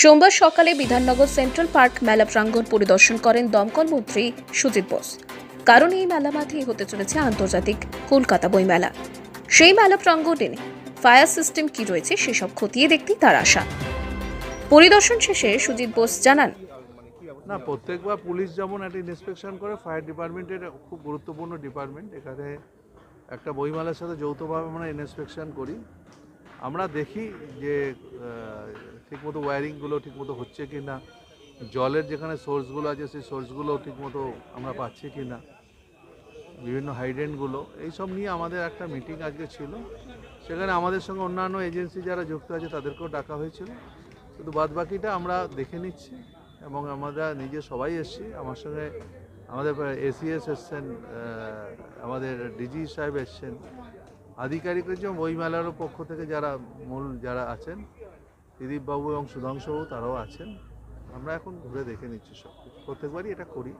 সোমবার সকালে Bidhannagar central park মেলা প্রাঙ্গণ পরিদর্শন করেন দমকল মন্ত্রী সুজিত বোস। কারণ এই মেলা মাঠেই হতে চলেছে আন্তর্জাতিক কলকাতা বই মেলা সেই মেলা প্রাঙ্গণে ফায়ার সিস্টেম কি রয়েছে সেসব খতিয়ে দেখতেই তার আশা। পরিদর্শন শেষে সুজিত বোস জানান, না, প্রত্যেকবার পুলিশ যেমন একটা ইন্সপেকশন করে ফায়ার ডিপার্টমেন্টের খুব গুরুত্বপূর্ণ ডিপার্টমেন্ট এখানে একটা বইমেলার সাথে যৌথভাবে আমরা ইন্সপেকশন করি। আমরা দেখি যে ঠিকমতো ওয়্যারিংগুলো ঠিকমতো হচ্ছে কি না? জলের যেখানে সোর্সগুলো আছে, সেই সোর্সগুলো ঠিকমতো আমরা পাচ্ছি কি না? বিভিন্ন হাইডেন্টগুলো এইসব নিয়ে আমাদের একটা মিটিং আজকে ছিল। সেখানে আমাদের সঙ্গে অন্যান্য এজেন্সি যারা যুক্ত আছে, তাদেরকেও ডাকা হয়েছিল। শুধু বাদ বাকিটা আমরা দেখে নিচ্ছি এবং আমরা নিজে সবাই এসেছি। আমার সঙ্গে আমাদের এসিএস এসছেন আমাদের ডিজি সাহেব এসছেন। আধিকারিক রয়েছে এবং বইমেলারও পক্ষ থেকে যারা মূল যারা আছেন দিলীপবাবু এবং সুধাংশবাবু তারাও আছেন আমরা এখন ঘুরে দেখে নিচ্ছি সব। প্রত্যেকবারই এটা করি